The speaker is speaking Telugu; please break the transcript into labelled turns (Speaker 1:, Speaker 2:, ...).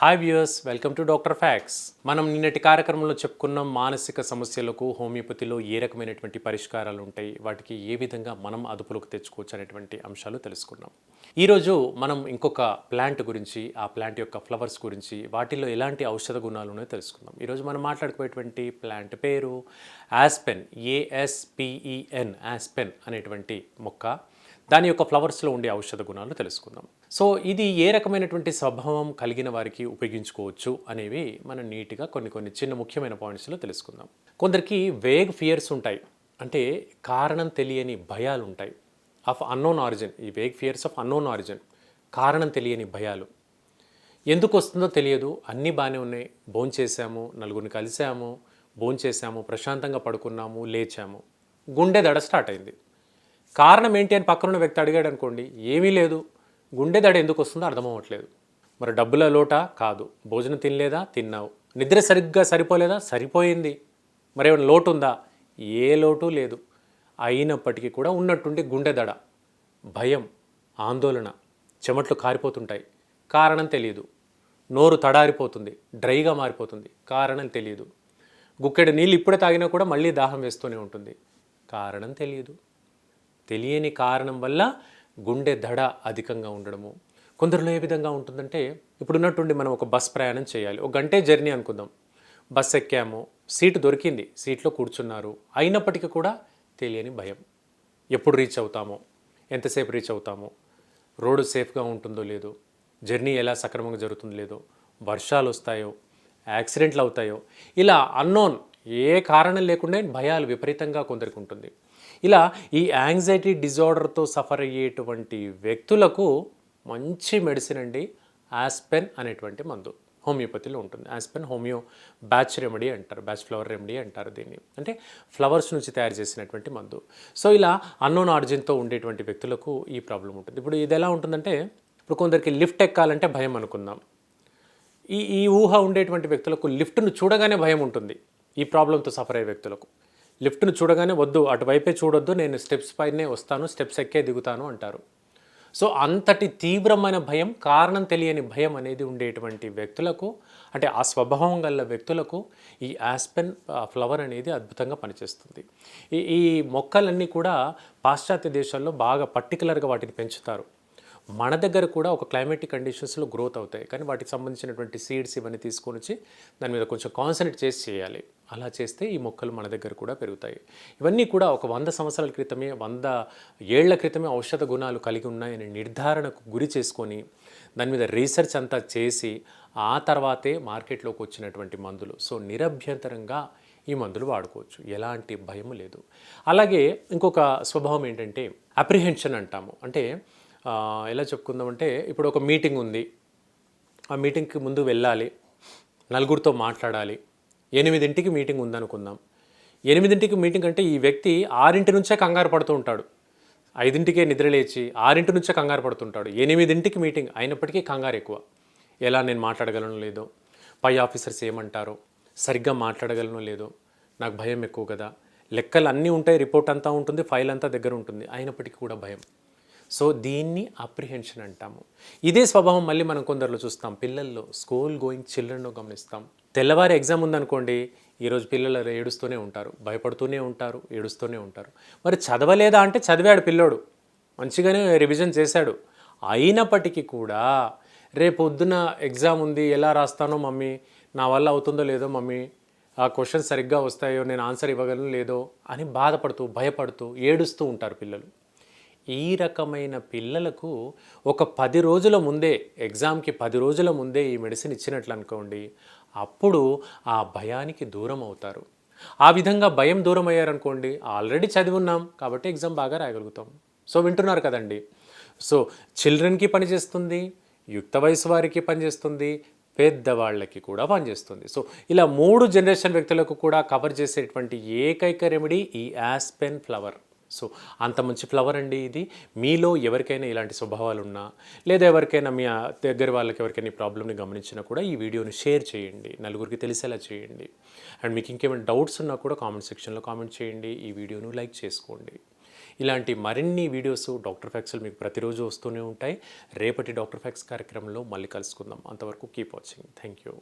Speaker 1: Hi viewers welcome to doctor facts మనం నిన్నటి కార్యక్రమంలో చెప్పుకున్న మానసిక సమస్యలకు హోమియోపతిలో ఏ రకమైనటువంటి పరిష్కారాలు ఉంటాయి వాటికి ఏ విధంగా మనం అదుపులోకి తెచ్చుకోవచ్చు అనేటువంటి అంశాలు తెలుసుకున్నాం. ఈరోజు మనం ఇంకొక ప్లాంట్ గురించి ఆ ప్లాంట్ యొక్క ఫ్లవర్స్ గురించి వాటిలో ఎలాంటి ఔషధ గుణాలు ఉన్నాయో తెలుసుకుందాం. ఈరోజు మనం మాట్లాడుకునేటువంటి ప్లాంట్ పేరు aspen A S P E N aspen అనేటువంటి మొక్క. దాని యొక్క ఫ్లవర్స్లో ఉండే ఔషధ గుణాలు తెలుసుకుందాం. సో ఇది ఏ రకమైనటువంటి స్వభావం కలిగిన వారికి ఉపయోగించుకోవచ్చు అనేవి మనం నీట్గా కొన్ని కొన్ని చిన్న ముఖ్యమైన పాయింట్స్లో తెలుసుకుందాం. కొందరికి వేగ్ ఫియర్స్ ఉంటాయి. అంటే కారణం తెలియని భయాలు ఉంటాయి. ఆఫ్ అన్నోన్ ఆరిజిన్ ఈ vague fears of unknown origin కారణం తెలియని భయాలు. ఎందుకు వస్తుందో తెలియదు. అన్నీ బాగానే ఉన్నాయి. భోంచేసాము నలుగురిని కలిసాము భోంచేసాము ప్రశాంతంగా పడుకున్నాము లేచాము. గుండె దడ స్టార్ట్ అయింది. కారణం ఏంటి అని పక్కనున్న వ్యక్తి అడిగాడు అనుకోండి ఏమీ లేదు గుండె దడ ఎందుకు వస్తుందో అర్థమవ్వట్లేదు. మరి డబ్బుల లోటా కాదు భోజనం తినలేదా తిన్నావు. నిద్ర సరిగ్గా సరిపోలేదా సరిపోయింది. మరి ఏమైనా లోటు ఉందా? ఏ లోటు లేదు. అయినప్పటికీ కూడా ఉన్నట్టుండి గుండె దడ భయం ఆందోళన చెమట్లు కారిపోతుంటాయి. కారణం తెలియదు నోరు తడారిపోతుంది డ్రైగా మారిపోతుంది. కారణం తెలియదు గుక్కెడు నీళ్ళు ఇప్పుడే తాగినా కూడా మళ్ళీ దాహం వేస్తూనే ఉంటుంది. కారణం తెలియదు తెలియని కారణం వల్ల గుండె దడ అధికంగా ఉండడము. కొందరిలో ఏ విధంగా ఉంటుందంటే ఇప్పుడున్నట్టుండి మనం ఒక బస్ ప్రయాణం చేయాలి. ఒక గంటే జర్నీ అనుకుందాం. బస్ ఎక్కాము. సీటు దొరికింది. సీట్లో కూర్చున్నారు. అయినప్పటికీ కూడా తెలియని భయం. ఎప్పుడు రీచ్ అవుతామో? ఎంతసేపు రీచ్ అవుతామో? రోడ్డు సేఫ్గా ఉంటుందో లేదో? జర్నీ ఎలా సక్రమంగా జరుగుతుందో లేదో? వర్షాలు వస్తాయో? యాక్సిడెంట్లు అవుతాయో? ఇలా అన్నోన్ ఏ కారణం లేకుండా భయాలు విపరీతంగా కొందరికి ఉంటుంది. ఇలా ఈ యాంగ్జైటీ డిజార్డర్తో సఫర్ అయ్యేటువంటి వ్యక్తులకు మంచి మెడిసిన్ అండి ఆస్పెన్ అనేటువంటి మందు. హోమియోపతిలో ఉంటుంది. ఆస్పెన్ హోమియో బ్యాచ్ రెమెడీ అంటారు బ్యాచ్ ఫ్లవర్ రెమెడీ అంటారు దీన్ని. అంటే ఫ్లవర్స్ నుంచి తయారు చేసినటువంటి మందు. సో ఇలా అన్నోన్ ఆర్జిన్తో ఉండేటువంటి వ్యక్తులకు ఈ ప్రాబ్లం ఉంటుంది. ఇప్పుడు ఇది ఎలా ఉంటుందంటే ఇప్పుడు కొందరికి లిఫ్ట్ ఎక్కాలంటే భయం అనుకుందాం. ఈ ఈ ఊహ ఉండేటువంటి వ్యక్తులకు లిఫ్ట్ను చూడగానే భయం ఉంటుంది. ఈ ప్రాబ్లంతో సఫర్ అయ్యే వ్యక్తులకు. లిఫ్ట్ను చూడగానే వద్దు అటువైపే చూడొద్దు నేను స్టెప్స్ పైనే వస్తాను స్టెప్స్ ఎక్కే దిగుతాను అంటారు. సో అంతటి తీవ్రమైన భయం కారణం తెలియని భయం అనేది ఉండేటువంటి వ్యక్తులకు అంటే ఆ స్వభావం గల వ్యక్తులకు ఈ ఆస్పెన్ ఫ్లవర్ అనేది అద్భుతంగా పనిచేస్తుంది. ఈ ఈ మొక్కలన్నీ కూడా పాశ్చాత్య దేశాల్లో బాగా పర్టికులర్గా వాటిని పెంచుతారు. మన దగ్గర కూడా ఒక క్లైమేటిక్ కండిషన్స్లో గ్రోత్ అవుతాయి. కానీ వాటికి సంబంధించినటువంటి సీడ్స్ ఇవన్నీ తీసుకొని వచ్చి దాని మీద కొంచెం కాన్సన్ట్రేట్ చేసి చేయాలి. అలా చేస్తే ఈ మొక్కలు మన దగ్గర కూడా పెరుగుతాయి. ఇవన్నీ కూడా ఒక వంద సంవత్సరాల క్రితమే వంద ఏళ్ళ క్రితమే ఔషధ గుణాలు కలిగి ఉన్నాయని నిర్ధారణకు గురి చేసుకొని దాని మీద రీసెర్చ్ అంతా చేసి ఆ తర్వాతే మార్కెట్లోకి వచ్చినటువంటి మందులు. సో నిరభ్యంతరంగా ఈ మందులు వాడుకోవచ్చు. ఎలాంటి భయం లేదు. అలాగే ఇంకొక స్వభావం ఏంటంటే అప్రిహెన్షన్ అంటాము. అంటే ఎలా చెప్పుకుందామంటే ఇప్పుడు ఒక మీటింగ్ ఉంది. ఆ మీటింగ్కి ముందు వెళ్ళాలి. నలుగురితో మాట్లాడాలి. ఎనిమిదింటికి మీటింగ్ ఉందనుకుందాం. ఎనిమిదింటికి మీటింగ్ అంటే ఈ వ్యక్తి ఆరింటి నుంచే కంగారు పడుతూ ఉంటాడు. ఐదింటికే నిద్రలేచి ఆరింటి నుంచే కంగారు పడుతుంటాడు. ఎనిమిదింటికి మీటింగ్ అయినప్పటికీ కంగారు ఎక్కువ. ఎలా నేను మాట్లాడగలను లేదో. పై ఆఫీసర్స్ ఏమంటారో. సరిగ్గా మాట్లాడగలను లేదో. నాకు భయం ఎక్కువ కదా. లెక్కలు అన్నీ ఉంటాయి రిపోర్ట్ అంతా ఉంటుంది ఫైల్ అంతా దగ్గర ఉంటుంది. అయినప్పటికీ కూడా భయం. సో దీన్ని అప్రిహెన్షన్ అంటాము. ఇదే స్వభావం మళ్ళీ మనం కొందరిలో చూస్తాం. పిల్లల్లో స్కూల్ గోయింగ్ చిల్డ్రన్లో గమనిస్తాం. తెల్లవారి ఎగ్జామ్ ఉందనుకోండి ఈరోజు పిల్లలు ఏడుస్తూనే ఉంటారు. భయపడుతూనే ఉంటారు ఏడుస్తూనే ఉంటారు. మరి చదవలేదా అంటే చదివాడు పిల్లోడు. మంచిగానే రివిజన్ చేశాడు. అయినప్పటికీ కూడా రేపు పొద్దున ఎగ్జామ్ ఉంది ఎలా రాస్తానో మమ్మీ నా వల్ల అవుతుందో లేదో మమ్మీ ఆ క్వశ్చన్ సరిగ్గా వస్తాయో నేను ఆన్సర్ ఇవ్వగలను లేదో అని బాధపడుతూ భయపడుతూ ఏడుస్తూ ఉంటారు పిల్లలు. ఈ రకమైన పిల్లలకు ఒక పది రోజుల ముందే ఎగ్జామ్కి పది రోజుల ముందే ఈ మెడిసిన్ ఇచ్చినట్లు అనుకోండి అప్పుడు ఆ భయానికి దూరం అవుతారు. ఆ విధంగా భయం దూరం అయ్యారనుకోండి ఆల్రెడీ చదివి ఉన్నాం కాబట్టి ఎగ్జామ్ బాగా రాయగలుగుతాం. సో వింటున్నారు కదండి. సో చిల్డ్రన్కి పనిచేస్తుంది యుక్త వయసు వారికి పనిచేస్తుంది పెద్దవాళ్ళకి కూడా పనిచేస్తుంది సో ఇలా మూడు జనరేషన్ వ్యక్తులకు కూడా కవర్ చేసేటువంటి ఏకైక రెమెడీ ఈ యాస్పెన్ ఫ్లవర్. సో అంత మంచి ఫ్లవర్ అండి ఇది. మీలో ఎవరికైనా ఇలాంటి స్వభావాలు ఉన్నా లేదా ఎవరికైనా మీ దగ్గర వాళ్ళకి ఎవరికైనా ఈ ప్రాబ్లమ్ని గమనించినా కూడా ఈ వీడియోని షేర్ చేయండి. నలుగురికి తెలిసేలా చేయండి. అండ్ మీకు ఇంకేమైనా డౌట్స్ ఉన్నా కూడా కామెంట్ సెక్షన్లో కామెంట్ చేయండి. ఈ వీడియోను లైక్ చేసుకోండి. ఇలాంటి మరిన్ని వీడియోస్ డాక్టర్ ఫ్యాక్స్లు మీకు ప్రతిరోజు వస్తూనే ఉంటాయి. రేపటి డాక్టర్ ఫ్యాక్స్ కార్యక్రమంలో మళ్ళీ కలుసుకుందాం. అంతవరకు కీప్ వాచింగ్ థ్యాంక్ యూ